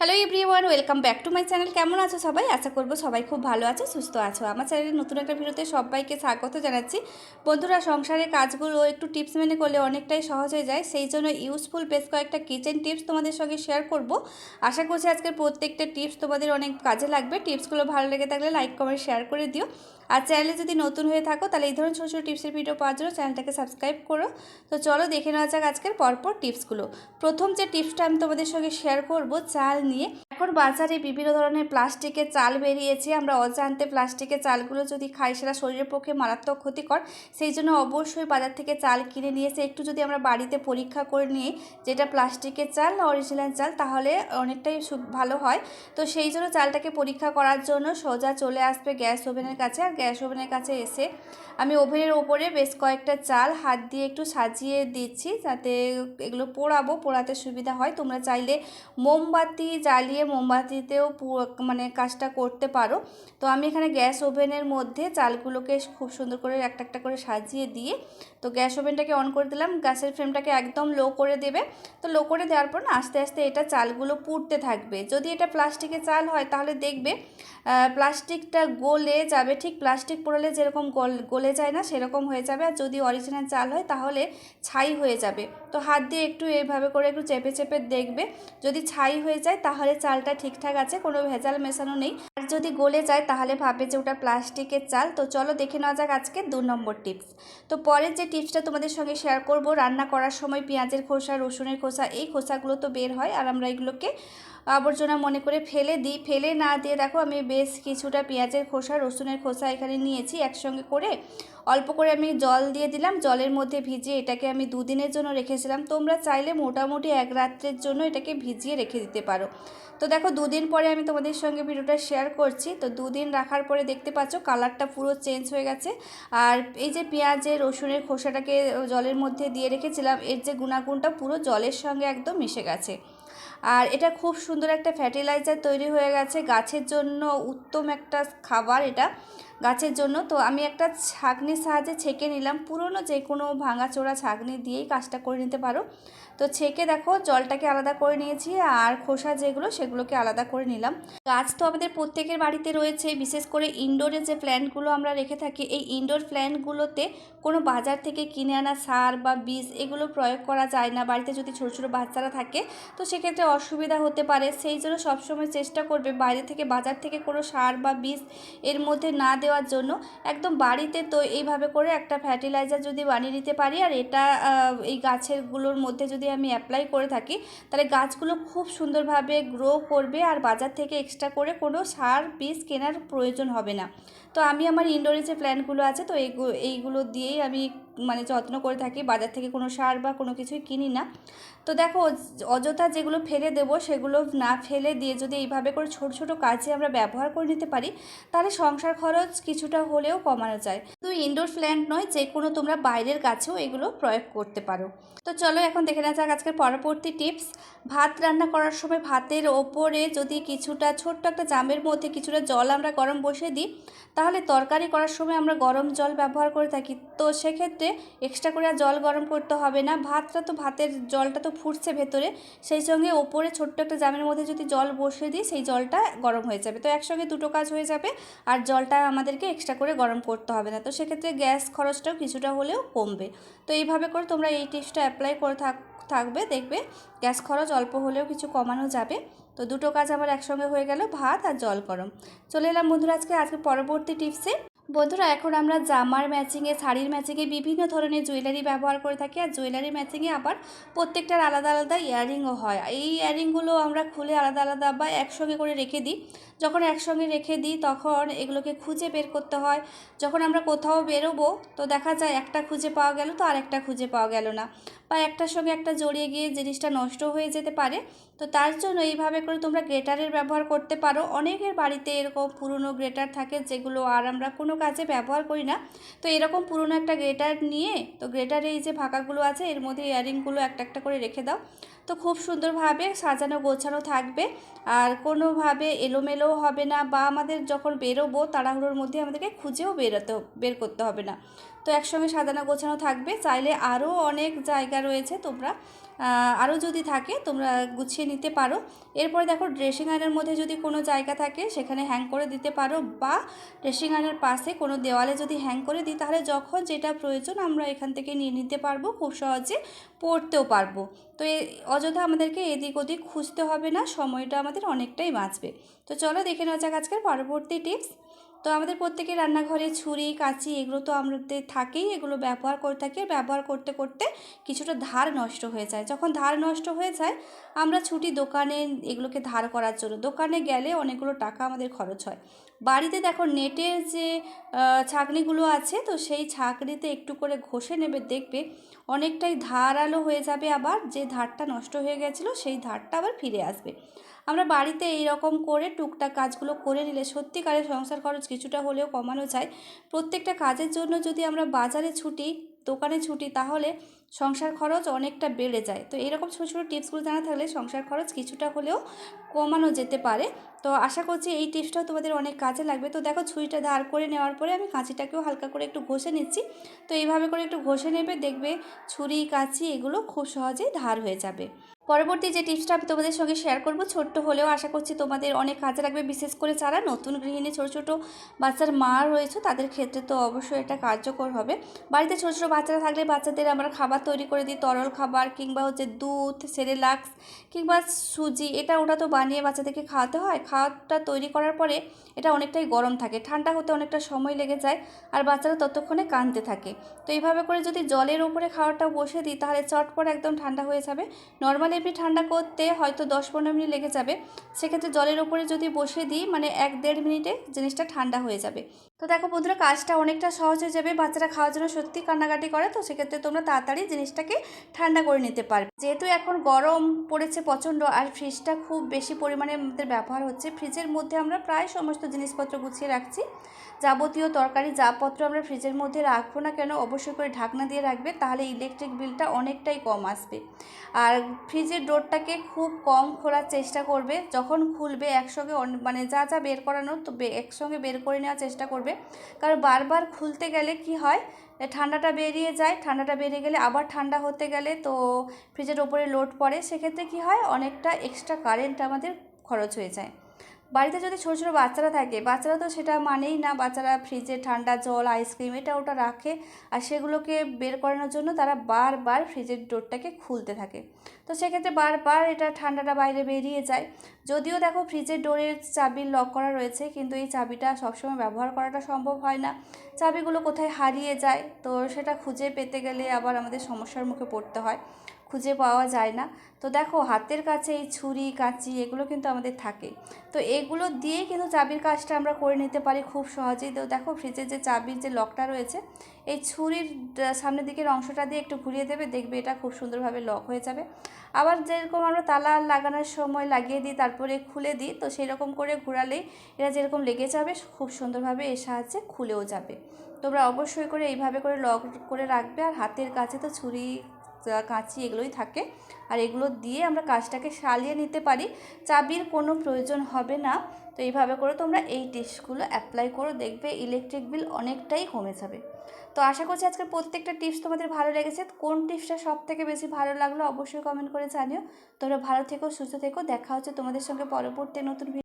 Hello everyone welcome back to my channel কেমন আছো সবাই? আশা করব সবাই খুব ভালো আছো, সুস্থ আছো। আমার চ্যানেলে নতুন একটা ভিডিওতে সবাইকে স্বাগত জানাচ্ছি। বন্ধুরা, সংসারের কাজগুলো একটু টিপস মেনে করলে অনেকটাই সহজ হয়ে যায়। সেই জন্য ইউজফুল বেশ কয়েকটা কিচেন টিপস তোমাদের সঙ্গে শেয়ার করব। আশা করছি আজকের প্রত্যেকটা টিপস তোমাদের অনেক কাজে লাগবে। টিপসগুলো ভালো লেগে থাকলে লাইক কমেন্ট শেয়ার করে দিও। আর চ্যানেলে যদি নতুন হয়ে থাকো, তাহলে এই ধরনের ছোটো ছোটো টিপসের ভিডিও পাওয়ার জন্য চ্যানেলটাকে সাবস্ক্রাইব করো। তো চলো দেখে নেওয়া যাক আজকের পরপর টিপসগুলো প্রথম যে টিপসটা আমি তোমাদের সঙ্গে শেয়ার করব, চাল নিয়ে এখন বাজারে বিভিন্ন ধরনের প্লাস্টিকের চাল বেরিয়েছে। আমরা অজান্তে প্লাস্টিকের চালগুলো যদি খাই, সেটা শরীরের পক্ষে মারাত্মক ক্ষতিকর। সেই জন্য অবশ্যই বাজার থেকে চাল কিনে নিয়ে এসে একটু যদি আমরা বাড়িতে পরীক্ষা করে নিই যেটা প্লাস্টিকের চাল না অরিজিনাল চাল, তাহলে অনেকটাই ভালো হয়। তো সেই জন্য চালটাকে পরীক্ষা করার জন্য সোজা চলে আসবে গ্যাস ওভেনের কাছে। আর গ্যাস ওভেনের কাছে এসে আমি ওভেনের ওপরে বেশ কয়েকটা চাল হাত দিয়ে একটু সাজিয়ে দিচ্ছি, যাতে এগুলো পোড়াবো, পোড়াতে সুবিধা হয়। তোমরা চাইলে মোমবাতি জ্বালিয়ে মোমবাতিতেও মানে কাজটা করতে পারো। তো আমি এখানে গ্যাস ওভেনের মধ্যে চালগুলোকে খুব সুন্দর করে একটা একটা করে সাজিয়ে দিয়ে, তো গ্যাস ওভেনটাকে অন করে দিলাম। গ্যাসের ফ্লেমটাকে একদম লো করে দেবে। তো লো করে দেওয়ার পর না, আস্তে আস্তে এটা চালগুলো পুড়তে থাকবে। যদি এটা প্লাস্টিকের চাল হয়, তাহলে দেখবে প্লাস্টিকটা গলে যাবে। ঠিক প্লাস্টিক পোড়ালে যেরকম গল, গলে যায় না, সেরকম হয়ে যাবে। আর যদি অরিজিনাল চাল হয়, তাহলে ছাই হয়ে যাবে। তো হাত দিয়ে একটু এইভাবে করে একটু চেপে চেপে দেখবে। যদি ছাই হয়ে যায়, তাহলে চালটা ঠিকঠাক আছে, কোনো ভেজাল মেশানো নেই। আর যদি গলে যায়, তাহলে ভাবে যে ওটা প্লাস্টিকের চাল। তো চলো দেখে নেওয়া যাক আজকে দু নম্বর টিপস। তো পরের যে টিপসটা তোমাদের সঙ্গে শেয়ার করব, রান্না করার সময় পেঁয়াজের খোসা, রসুনের খোসা, এই খোসাগুলো তো বের হয়। আর আমরা এগুলোকে আবর্জনা মনে করে ফেলে দিই ফেলে না দিয়ে দেখো আমি বেশ কিছুটা পেঁয়াজের খোসা, রসুনের খোসা এখানে নিয়েছি একসঙ্গে করে। অল্প করে আমি জল দিয়ে দিলাম, জলের মধ্যে ভিজিয়ে এটাকে আমি দুদিনের জন্য রেখেছিলাম। তোমরা চাইলে মোটামুটি এক রাত্রের জন্য এটাকে ভিজিয়ে রেখে দিতে পারো। তো দেখো, দুদিন পরে আমি তোমাদের সঙ্গে ভিডিওটা শেয়ার করছি। তো দুদিন রাখার পরে দেখতে পাচ্ছ কালারটা পুরো চেঞ্জ হয়ে গেছে। আর এই যে পেঁয়াজের রসুনের খোসাটাকে জলের মধ্যে দিয়ে রেখেছিলাম, এর যে গুণাগুণটা পুরো জলের সঙ্গে একদম মিশে গেছে। আর এটা খুব সুন্দর একটা ফার্টিলাইজার তৈরি হয়ে গেছে। গাছের জন্য উত্তম একটা খাবার এটা গাছের জন্য। তো আমি একটা ছাঁকনির সাহায্যে ছেঁকে নিলাম। পুরনো যে কোনো ভাঙাচোরা ছাঁকনি দিয়েই কাজটা করে নিতে পারো। তো ছেঁকে দেখো, জলটাকে আলাদা করে নিয়েছি আর খোসা যেগুলো সেগুলোকে আলাদা করে নিলাম। গাছ তো আমাদের প্রত্যেকের বাড়িতে রয়েছে, বিশেষ করে ইনডোরে যে প্ল্যান্টগুলো আমরা রেখে থাকি, এই ইনডোর প্ল্যান্টগুলোতে কোনো বাজার থেকে কিনে আনা সার বা বীজ এগুলো প্রয়োগ করা যায় না। বাড়িতে যদি ছোটো ছোটো বাচ্চারা থাকে, তো সেক্ষেত্রে অসুবিধা হতে পারে। সেই জন্য সবসময় চেষ্টা করবে বাইরে থেকে, বাজার থেকে কোনো সার বা বীজ এর মধ্যে না দেওয়ার জন্য। একদম বাড়িতে তো এইভাবে করে একটা ফার্টিলাইজার যদি বানিয়ে নিতে পারি, আর এটা এই গাছেরগুলোর মধ্যে যদি আমি অ্যাপ্লাই করে থাকি, তাহলে গাছগুলো খুব সুন্দরভাবে গ্রো করবে আর বাজার থেকে এক্সট্রা করে কোনো সার, বীজ কেনার প্রয়োজন হবে না। তো আমি আমার ইনডোরে যে প্ল্যান্টগুলো আছে, তো এইগুলো দিয়েই আমি মানে যত্ন করে থাকি, বাজার থেকে কোনো সার বা কোনো কিছুই কিনি না। তো দেখো, অযথা যেগুলো ফেলে দেবো, সেগুলো না ফেলে দিয়ে যদি এইভাবে করে ছোট ছোট কাজে আমরা ব্যবহার করে নিতে পারি, তাহলে সংসার খরচ কিছুটা হলেও কমানো যায়। শুধু ইনডোর প্ল্যান্ট নয় যে কোনো তোমরা বাইরের গাছেও এগুলো প্রয়োগ করতে পারো। তো চলো এখন দেখে নেওয়া যাক আজকের পরবর্তী টিপস ভাত রান্না করার সময় ভাতের ওপরে যদি কিছুটা ছোট্ট একটা জামের মধ্যে কিছুটা জল আমরা গরম বসিয়ে দিই, তাহলে তরকারি করার সময় আমরা গরম জল ব্যবহার করে থাকি। তো সেক্ষেত্রে এক্সট্রা করে জল গরম করতে হবে না। ভাতটা তো, ভাতের জলটা তো ফুটছে ভেতরে, সেই সঙ্গে ওপরে ছোট্ট একটা জামের মধ্যে যদি জল বসিয়ে দিই, সেই জলটা গরম হয়ে যাবে। তো একসঙ্গে দুটো কাজ হয়ে যাবে, আর জলটা আমাদেরকে এক্সট্রা করে গরম করতে হবে না। তো সেক্ষেত্রে গ্যাস খরচটাও কিছুটা হলেও কমবে। তো এইভাবে করে তোমরা এই টিপসটা অ্যাপ্লাই করে থাক, থাকবে, দেখবে গ্যাস খরচ অল্প হলেও কিছু কমানো যাবে। তো দুটো কাজ আমার একসঙ্গে হয়ে গেল, ভাত আর জল গরম। চলে এলাম বন্ধুরা আজকে আজকে পরবর্তী টিপসে। বন্ধুরা, এখন আমরা জামার ম্যাচিংয়ে শাড়ির ম্যাচিংয়ে বিভিন্ন ধরনের জুয়েলারি ব্যবহার করে থাকি আর জুয়েলারি ম্যাচিংয়ে আবার প্রত্যেকটার আলাদা আলাদা ইয়াররিংও হয়। এই ইয়াররিংগুলো আমরা খুলে আলাদা আলাদা বা একসঙ্গে করে রেখে দিই। যখন একসঙ্গে রেখে দিই তখন এগুলোকে খুঁজে বের করতে হয়। যখন আমরা কোথাও বেরোবো তো দেখা যায় একটা খুঁজে পাওয়া গেল তো আর একটা খুঁজে পাওয়া গেল না। বা একটার সঙ্গে একটা জড়িয়ে গিয়ে জিনিসটা নষ্ট হয়ে যেতে পারে। তো তার জন্য এইভাবে করে তোমরা গ্রেটারের ব্যবহার করতে পারো। অনেকের বাড়িতে এরকম পুরনো গ্রেটার থাকে যেগুলো আর আমরা কোনো কাজে ব্যবহার করি না। তো এরকম পুরনো একটা গ্রেটার নিয়ে তো গ্রেটারে এই যে ফাঁকাগুলো আছে এর মধ্যে ইয়ারিংগুলো একটা একটা করে রেখে দাও। তো খুব সুন্দরভাবে সাজানো, গোছানো থাকবে। আর কোনোভাবে এলোমেলোও হবে না বা আমাদের যখন বেরোবো, তাড়াহুড়োর মধ্যে আমাদেরকে খুঁজেও বেরোতে, বের করতে হবে না। তো একসঙ্গে সাজানো গোছানো থাকবে। চাইলে আরও অনেক জায়গা রয়েছে তোমরা আরও যদি থাকে তোমরা গুছিয়ে নিতে পারো। এরপরে দেখো ড্রেসিং আয়নার মধ্যে যদি কোনো জায়গা থাকে সেখানে হ্যাং করে দিতে পারো বা ড্রেসিং আয়নার পাশে কোনো দেওয়ালে যদি হ্যাং করে দিই তাহলে যখন যেটা প্রয়োজন আমরা এখান থেকে নিয়ে নিতে পারব, খুব সহজে পড়তেও পারব। তো এ, অযথা আমাদেরকে এদিক ওদিক খুঁজতে হবে না, সময়টা আমাদের অনেকটাই বাঁচবে। তো চলো দেখে নেওয়া যাক আজকের পরবর্তী টিপস তো আমাদের প্রত্যেকে রান্নাঘরে ছুরি, কাঁচি এগুলো তো আমাদের থাকেই, এগুলো ব্যবহার করে থাকি। ব্যবহার করতে করতে কিছুটা ধার নষ্ট হয়ে যায়। যখন ধার নষ্ট হয়ে যায়, আমরা ছুটি দোকানে এগুলোকে ধার করার জন্য, দোকানে গেলে অনেকগুলো টাকা আমাদের খরচ হয়। বাড়িতে দেখো নেটের যে ছাঁকনিগুলো আছে, তো সেই ছাঁকনিতে একটু করে ঘষে নেবে, দেখবে অনেকটাই ধারালো হয়ে যাবে আবার, যে ধারটা নষ্ট হয়ে গেছিল, সেই ধারটা আবার ফিরে আসবে। আমরা বাড়িতে এই রকম করে টুকটাক কাজগুলো করে নিলে সত্যিকারের সংসার খরচ কিছুটা হলেও কমানো যায়। প্রত্যেকটা কাজের জন্য যদি আমরা বাজারে ছুটি, দোকানে ছুটি, তাহলে সংসার খরচ অনেকটা বেড়ে যায়। তো এরকম ছোটো ছোটো টিপসগুলো জানা থাকলে সংসার খরচ কিছুটা হলেও কমানো যেতে পারে। তো আশা করছি এই টিপসটাও তোমাদের অনেক কাজে লাগবে। তো দেখো ছুরিটা ধার করে নেওয়ার পরে আমি কাঁচিটাকেও হালকা করে একটু ঘষে নিচ্ছি। তো এইভাবে করে একটু ঘষে নেবে, দেখবে ছুরি, কাঁচি এগুলো খুব সহজেই ধার হয়ে যাবে। পরবর্তী যে টিপসটা আমি তোমাদের সঙ্গে শেয়ার করব, ছোট্ট হলেও আশা করছি তোমাদের অনেক কাজে লাগবে। বিশেষ করে যারা নতুন গৃহিণী, ছোটো ছোটো বাচ্চার মা রয়েছে, তাদের ক্ষেত্রে তো অবশ্যই এটা কার্যকর হবে। বাড়িতে ছোটো ছোটো বাচ্চারা থাকলে বাচ্চাদের আমরা খাবার তৈরি করে দিই, তরল খাবার কিংবা হচ্ছে দুধ, সেরেলাক্স কিংবা সুজি, এটা ওটা তো বানিয়ে বাচ্চাদেরকে খাওয়াতে হয়। খাওয়াটা তৈরি করার পরে এটা অনেকটাই গরম থাকে, ঠান্ডা হতে অনেকটা সময় লেগে যায় আর বাচ্চারা ততক্ষণে কাঁদতে থাকে। তো এইভাবে করে যদি জলের উপরে খাবারটা বসে দিই, তাহলে চটপট একদম ঠান্ডা হয়ে যাবে। নর্মালি এমনি ঠান্ডা করতে হয়তো দশ পনেরো মিনিট লেগে যাবে। সেক্ষেত্রে জলের ওপরে যদি বসে দিই মানে এক দেড় মিনিটে জিনিসটা ঠান্ডা হয়ে যাবে। তো দেখো বন্ধুরা, কাজটা অনেকটা সহজ হয়ে যাবে। বাচ্চারা খাওয়ার জন্য সত্যি কান্নাকাটি করে, তো সেক্ষেত্রে তোমরা তাড়াতাড়ি জিনিসটাকে ঠান্ডা করে নিতে পারবে। যেহেতু এখন গরম পড়েছে প্রচণ্ড, আর ফ্রিজটা খুব বেশি পরিমাণে আমাদের ব্যবহার হচ্ছে, ফ্রিজের মধ্যে আমরা প্রায় সমস্ত জিনিসপত্র গুছিয়ে রাখছি। যাবতীয় তরকারি, যাপত্র আমরা ফ্রিজের মধ্যে রাখব না কেন, অবশ্যই করে ঢাকনা দিয়ে রাখবে, তাহলে ইলেকট্রিক বিলটা অনেকটাই কম আসবে। আর ফ্রিজের ডোরটাকে খুব কম খোলার চেষ্টা করবে, যখন খুলবে একসঙ্গে মানে যা যা বের করানোর, তো একসঙ্গে বের করে নেওয়ার চেষ্টা করবে। কারণ বারবার খুলতে গেলে কি হয়? ঠান্ডাটা বেরিয়ে যায়, ঠান্ডাটা বেরিয়ে গেলে আবার ঠান্ডা হতে গেলে তো ফ্রিজের ওপরে লোড পড়ে। সেক্ষেত্রে কি হয়? অনেকটা এক্সট্রা কারেন্ট আমাদের খরচ হয়ে যায়। বাড়িতে যদি ছোটো ছোটো বাচ্চারা থাকে, বাচ্চারা তো সেটা মানেই না, বাচ্চারা ফ্রিজে ঠান্ডা জল আইসক্রিম এটা ওটা রাখে আর সেগুলোকে বের করানোর জন্য তারা বারবার ফ্রিজের ডোরটাকে খুলতে থাকে। তো সেক্ষেত্রে বারবার এটা ঠান্ডাটা বাইরে বেরিয়ে যায়। যদিও দেখো ফ্রিজের ডোরের চাবি লক করা রয়েছে, কিন্তু এই চাবিটা সবসময় ব্যবহার করাটা সম্ভব হয় না। চাবিগুলো কোথায় হারিয়ে যায়, তো সেটা খুঁজে পেতে গেলে আবার আমাদের সমস্যার মুখে পড়তে হয়। খুঁজে পাওয়া যায় না। তো দেখো, হাতের কাছে এই ছুরি, কাঁচি এগুলো কিন্তু আমাদের থাকে। তো এগুলো দিয়েই কিন্তু চাবির কাজটা আমরা করে নিতে পারি খুব সহজেই। তো দেখো ফ্রিজের যে চাবির যে লকটা রয়েছে, এই ছুরির সামনের দিকের অংশটা দিয়ে একটু ঘুরিয়ে দেবে, দেখবে এটা খুব সুন্দরভাবে লক হয়ে যাবে। আবার যেরকম আমরা তালা লাগানোর সময় লাগিয়ে দিই, তারপরে খুলে দিই, তো সেই রকম করে ঘোরালেই এরা যেরকম লেগে যাবে, খুব সুন্দরভাবে এর সাহায্যে খুলেও যাবে। তোমরা অবশ্যই করে এইভাবে করে লক করে রাখবে। আর হাতের কাছে তো ছুরি কাঁচি এগুলোই থাকে। আর এগুলো দিয়ে আমরা কাজটাকে সালিয়ে নিতে পারি। চাবির কোনো প্রয়োজন হবে না। তো এইভাবে করে তোমরা এই টিপসগুলো অ্যাপ্লাই করো। দেখবে ইলেকট্রিক বিল অনেকটাই কমে যাবে। তো আশা করছি আজকের প্রত্যেকটা টিপস তোমাদের ভালো লেগেছে। কোন টিপসটা সব থেকে বেশি ভালো লাগল অবশ্যই কমেন্ট করে জানিও। তোমরা ভালো থেকো, সুস্থ থেকো। দেখা হচ্ছে তোমাদের সঙ্গে পরবর্তী নতুন